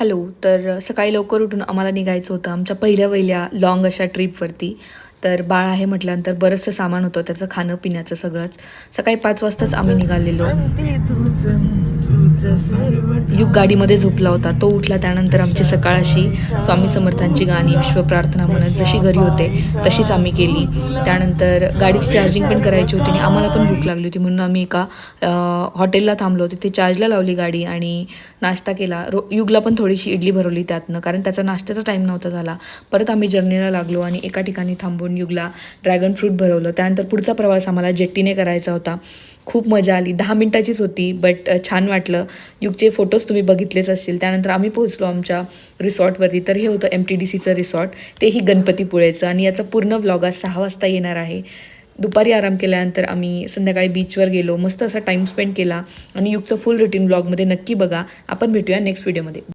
Hello तर सकाळी लवकर उठून आम्हाला निघायचं होतं आमच्या पहिल्या पहिल्या लाँग अशा ट्रीपवरती तर बाळ आहे म्हटल्यानंतर बरंचसं सामान होतं त्याचं खाणं पिण्याचं सगळंच. सकाळी पाच वाजताच आम्ही निघालेलो. युग गाडीमध्ये झोपला होता. तो उठला त्यानंतर आमची सकाळ अशी. स्वामी समर्थांची गाणी विश्वप्रार्थना म्हणत जशी घरी होते तशीच आम्ही केली. त्यानंतर गाडीची चार्जिंग पण करायची होती आणि आम्हाला पण भूक लागली होती. म्हणून आम्ही एका हॉटेलला थांबलो होतो. ते चार्जला लावली गाडी आणि नाश्ता केला. रो युगला पण थोडीशी इडली भरवली त्यातनं. कारण त्याचा नाश्त्याचा टाईम नव्हता झाला. परत आम्ही जर्नीला लागलो आणि एका ठिकाणी थांबून युगला ड्रॅगन फ्रूट भरवलं. त्यानंतर पुढचा प्रवास आम्हाला जेट्टीने करायचा होता. खूप मजा आली. दहा मिनटाचीच होती बट छान वाटलं. युगचे फोटोज तुम्ही बघितलेच असतील त्यानंतर आम्ही पोहोचलो आमच्या रिसॉर्टवरती. तर हे होतं एम टी डी सीचं रिसॉर्ट. तेही गणपतीपुळेचं आणि याचा पूर्ण व्लॉग आज सहा वाजता येणार आहे. दुपारी आराम केल्यानंतर आम्ही संध्याकाळी बीचवर गेलो. मस्त असा टाईम स्पेंड केला. आणि युगचं फुल रुटीन ब्लॉगमध्ये नक्की बघा. आपण भेटूया नेक्स्ट व्हिडिओमध्ये